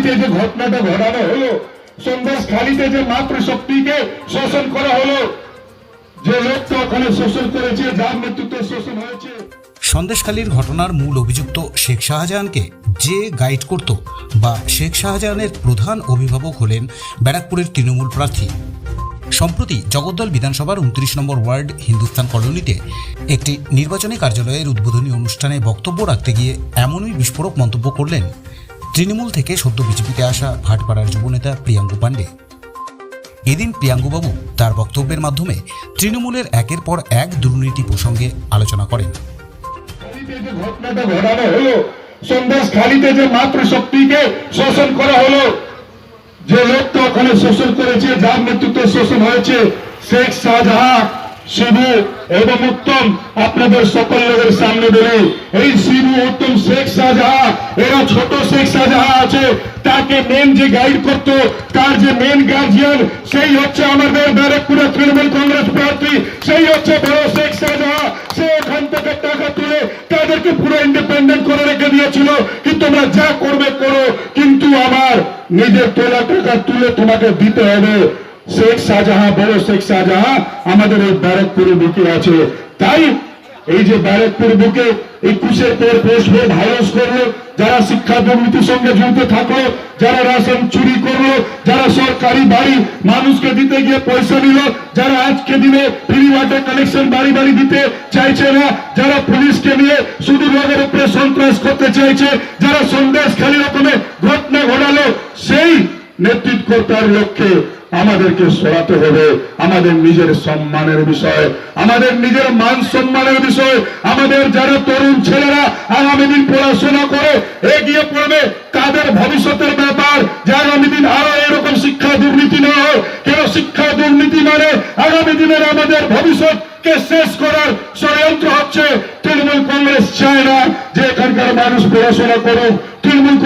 খালিতে যে ঘটনাটা ঘটানো হলো সন্দেশ খালিতে যে মাতৃশক্তিকে শোষণ করা হলো, যে লোকটা ওখানে শোষণ করেছে, যার নেতৃত্বে শোষণ হয়েছে। সন্দেশখালীর ঘটনার মূল অভিযুক্ত শেখ শাহজাহানকে যে গাইড করত বা শেখ শাহজাহানের প্রধান অভিভাবক হলেন ব্যারাকপুরের তৃণমূল প্রার্থী। সম্প্রতি জগদ্দল বিধানসভার উনত্রিশ নম্বর ওয়ার্ড হিন্দুস্তান কলোনিতে একটি নির্বাচনী কার্যালয়ের উদ্বোধনী অনুষ্ঠানে বক্তব্য রাখতে গিয়ে এমনই বিস্ফোরক মন্তব্য করলেন তৃণমূল থেকে সদ্য বিজেপিতে আসা ভাটপাড়ার যুবনেতা প্রিয়াঙ্কু পাণ্ডে। এদিন প্রিয়াঙ্কুবাবু তার বক্তব্যের মাধ্যমে তৃণমূলের একের পর এক দুর্নীতি প্রসঙ্গে আলোচনা করেন। সন্দেশ খালিতে যে মাতৃশক্তিকে শোষণ করা হলো, যে ওখানে শোষণ করেছে, যার নেতৃত্বে শোষণ হয়েছে, শেখ শাহজাহান শিবু এবং উত্তম, আপনাদের সকল লোকের সামনে বলি, এই শিবু, উত্তম শেখ শাহজাহান এরা ছোট শেখ শাহজাহান আছে, তাকে মেন যে গাইড করতো, তার যে মেন গার্জিয়ান সেই হচ্ছে আমাদের ব্যারাকপুরের তৃণমূল কংগ্রেস প্রার্থী, সেই হচ্ছে বড় শেখ শাহজাহান সে ওখান থেকে টাকা তুলে তাদেরকে পুরো ইন্ডিপেন্ডেন্ট করে রেখে দিয়েছিল, কি তোমরা যা করবে করো, কিন্তু আমার নিজের তোলা টাকা তুলে তোমাকে দিতে হবে। শেখ শাহজাহান বড় শেখ শাহজাহান আমাদের এই ব্যারাকপুরে বুকে আছে। তাই এই যে ব্যারাকপুর বুকে একুশের পর পর ভাইরাস করল, যারা শিক্ষা দুর্নীতির সঙ্গে জড়িত থাকল, যারা রেশন চুরি করল, যারা সরকারি বাড়ি মানুষকে দিতে গিয়ে পয়সা নিল, যারা আজকে দিনে ফ্রি ওয়াটার কানেকশন বাড়ি বাড়ি দিতে চাইছে না, যারা পুলিশকে নিয়ে শুধু লোকের উপরে সন্ত্রাস করতে চাইছে, যারা সন্দেশ খালি রকমের ঘটনা ঘটালো, সেই নেতৃত্বতার লক্ষ্যে আমাদেরকে সরাতে হবে। আমাদের নিজের সম্মানের বিষয়, আমাদের নিজের মান সম্মানের বিষয়, আমাদের যারা তরুণ ছেলেরা আগামী দিন পড়াশোনা করে এগিয়ে পড়বে, তাদের ভবিষ্যতের ব্যাপার যে আগামী দিন আরও এরকম শিক্ষা দুর্নীতি না হয় কেন শিক্ষা দুর্নীতি মানে আগামী দিনের আমাদের ভবিষ্যৎ কে শেষ করার ষড়যন্ত্র হচ্ছে তৃণমূল কংগ্রেস চায় না যে এখানকার মানুষ পড়াশোনা করুক।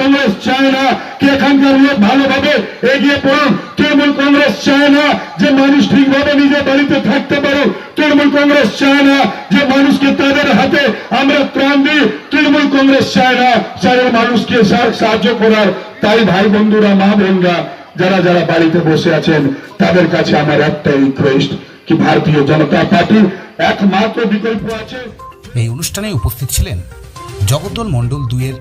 কংগ্রেস চায় না, কি এখানকার লোক ভালোভাবে এগিয়ে পড়ুক, তৃণমূল কংগ্রেস চায় না যে মানুষ ঠিকভাবে নিজের বাড়িতে থাকতে পারুক, তৃণমূল কংগ্রেস চায় না যে মানুষকে তাদের হাতে আমরা ত্রাণ দিই, তৃণমূল কংগ্রেস চায় না চায় মানুষকে সাহায্য করার। তাই ভাই বন্ধুরা, মা বোনরা, যারা যারা বাড়িতে বসে আছেন, তাদের কাছে আমার একটাই রিকোয়েস্ট কি ভারতীয় জনতা পার্টির একমাত্র বিকল্প আছে। এই অনুষ্ঠানে উপস্থিত ছিলেন জগদ্দল মণ্ডল দুইয়ের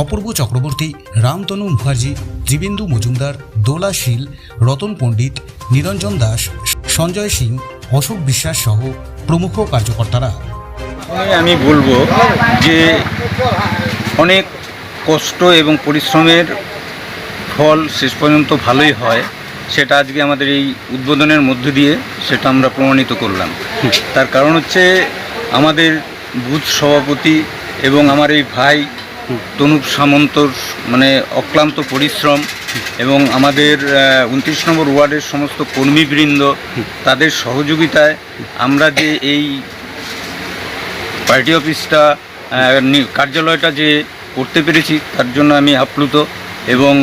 অপূর্ব চক্রবর্তী রামতনু মুখার্জি, ত্রিবেন্দু মজুমদার, দোলা শীল, রতন পণ্ডিত, নিরঞ্জন দাস, সঞ্জয় সিং, অশোক বিশ্বাস সহ প্রমুখ কার্যকর্তারা। আমি বলব যে অনেক কষ্ট এবং পরিশ্রমের ফল শেষ পর্যন্ত ভালোই হয়। সেটা আজকে আমাদের এই উদ্বোধনের মধ্য দিয়ে সেটা আমরা প্রমাণিত করলাম। তার কারণ হচ্ছে আমাদের বুথ সভাপতি এবং আমার এই ভাই তনুপ সামন্তর মানে অক্লান্ত পরিশ্রম এবং আমাদের উনত্রিশ নম্বর ওয়ার্ডের সমস্ত কর্মীবৃন্দ তাদের সহযোগিতায় আমরা যে এই পার্টি অফিসটা কার্যালয়টা যে করতে পেরেছি তার জন্য আমি আপ্লুত এবং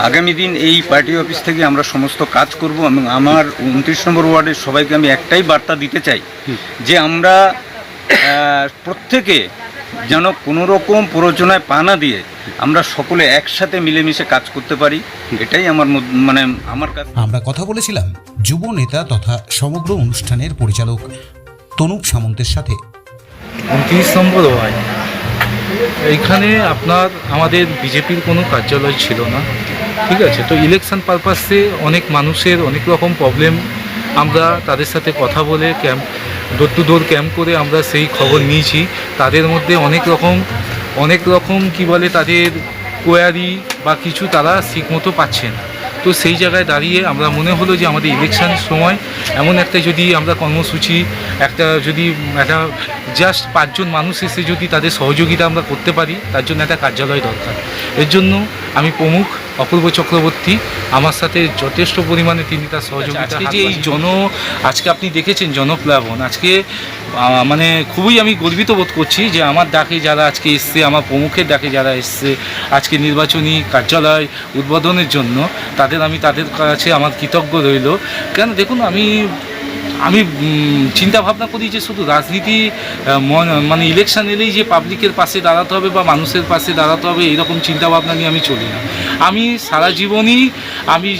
আগামী দিন এই পার্টি অফিস থেকে আমরা সমস্ত কাজ করব এবং আমার উনত্রিশ নম্বর ওয়ার্ডের সবাইকে আমি একটাই বার্তা দিতে চাই যে আমরা প্রত্যেকে যেন কোনো রকম প্ররোচনায় পা না দিয়ে আমরা সকলে একসাথে মিলেমিশে কাজ করতে পারি এটাই আমার মানে আমার কাছে আমরা কথা বলেছিলাম যুব নেতা তথা সমগ্র অনুষ্ঠানের পরিচালক তনুপ সামন্তের সাথে। উনত্রিশ নম্বর এইখানে আপনার আমাদের বিজেপির কোনো কার্যালয় ছিল না ঠিক আছে? তো ইলেকশন পারপাসে অনেক মানুষের অনেক রকম প্রবলেম আমরা তাদের সাথে কথা বলে ক্যাম্প ডোর টু ক্যাম্প করে আমরা সেই খবর নিয়েছি। তাদের মধ্যে অনেক রকম অনেক রকম কি বলে তাদের কোয়ারি বা কিছু তারা ঠিক মতো পাচ্ছে না। তো সেই জায়গায় দাঁড়িয়ে আমরা মনে হলো যে আমাদের ইলেকশন সময় এমন একটা যদি আমরা কর্মসূচি, একটা যদি একটা জাস্ট পাঁচজন মানুষ এসে যদি তাদের সহযোগিতা আমরা করতে পারি, তার জন্য একটা কার্যালয় দরকার। এর জন্য আমি প্রমুখ অপূর্ব চক্রবর্তী আমার সাথে যথেষ্ট পরিমাণে তিনি তার সহযোগিতা আজকে যে এই জন আজকে আপনি দেখেছেন জনপ্লাবন আজকে মানে খুবই আমি গর্বিত বোধ করছি যে আমার ডাকে যারা আজকে এসছে আমার প্রমুখের ডাকে যারা এসছে আজকে নির্বাচনী কার্যালয় উদ্বোধনের জন্য তাদের আমি তাদের কাছে আমার কৃতজ্ঞ রইল। কেন দেখুন আমি আমি চিন্তা ভাবনা করি যে শুধু রাজনীতি মানে ইলেকশন এলেই যে পাবলিকের পাশে দাঁড়াতে হবে বা মানুষের পাশে দাঁড়াতে হবে, এইরকম চিন্তাভাবনা নিয়ে আমি চলি না। আমি সারা জীবনই, আমি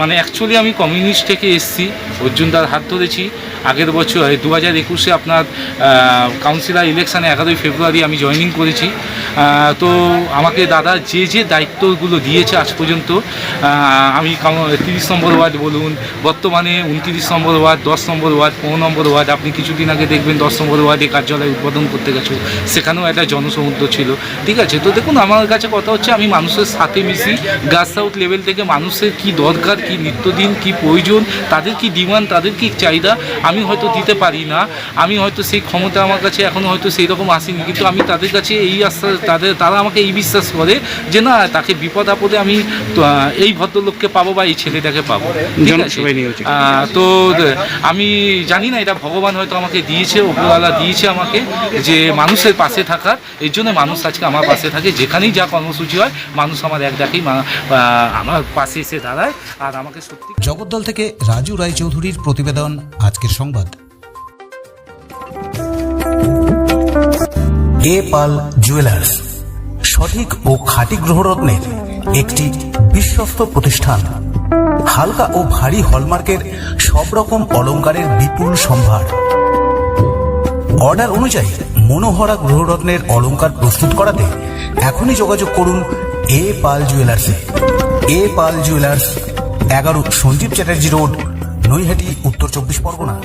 মানে অ্যাকচুয়ালি আমি কমিউনিস্ট থেকে এসেছি, অর্জুনদার হাত ধরেছি। আগের বছর দু হাজার একুশে আপনার কাউন্সিলর ইলেকশানে এগারোই ফেব্রুয়ারি আমি জয়েনিং করেছি। তো আমাকে দাদা যে যে দায়িত্বগুলো দিয়েছে আজ পর্যন্ত আমি তিরিশ নম্বর ওয়ার্ড বলুন, বর্তমানে উনতিরিশ নম্বর ওয়ার্ড, দশ নম্বর ওয়ার্ড, পনেরো নম্বর ওয়ার্ড, আপনি কিছুদিন আগে দেখবেন দশ নম্বর ওয়ার্ডে কার্যালয় উদ্বোধন করতে গেছো, সেখানেও একটা জনসমুদ্র ছিল। ঠিক আছে, তো দেখুন, আমার কাছে কথা হচ্ছে, আমি মানুষের সাথে মিশি গ্রাস আউট লেভেল থেকে মানুষের কি দরকার, কি নিত্যদিন, কি প্রয়োজন, তাদের কি ডিমান্ড তাদের কি চাহিদা আমি হয়তো দিতে পারি না আমি হয়তো সেই ক্ষমতা আমার কাছে এখনও হয়তো সেই রকম আসেনি কিন্তু আমি তাদের কাছে এই আশ্বাস তাদের তারা আমাকে এই বিশ্বাস করে যে না তাকে বিপদ আপদে আমি তো, এই ভদ্রলোককে পাবো বা এই ছেলেটাকে পাবো। তো আমি জানি না এটা ভগবান হয়তো আমাকে দিয়েছে ওপরওয়ালা দিয়েছে আমাকে যে মানুষের পাশে থাকার এর জন্য মানুষ আজকে আমার পাশে থাকে যেখানেই যা কর্মসূচি হয় মানুষ আমার এক ডাকেই আমার পাশে এসে দাঁড়ায় আর আমাকে সত্যি জগদ্দল থেকে রাজু রায়চৌধুরীর প্রতিবেদন আজকের সংবাদ। এ পাল জুয়েলার্স, সঠিক ও খাঁটি গ্রহরত্নের একটি বিশ্বস্ত প্রতিষ্ঠান। হালকা ও ভারী হলমার্কের সব রকম অলংকারের বিপুল সম্ভার। অর্ডার অনুযায়ী মনোহরা গ্রহরত্নের অলংকার প্রস্তুত করাতে এখনই যোগাযোগ করুন এ পাল জুয়েলার্সে। এ পাল জুয়েলার্স, এগারো সঞ্জীব চ্যাটার্জি রোড নৈহাটি উত্তর চব্বিশ পরগনা।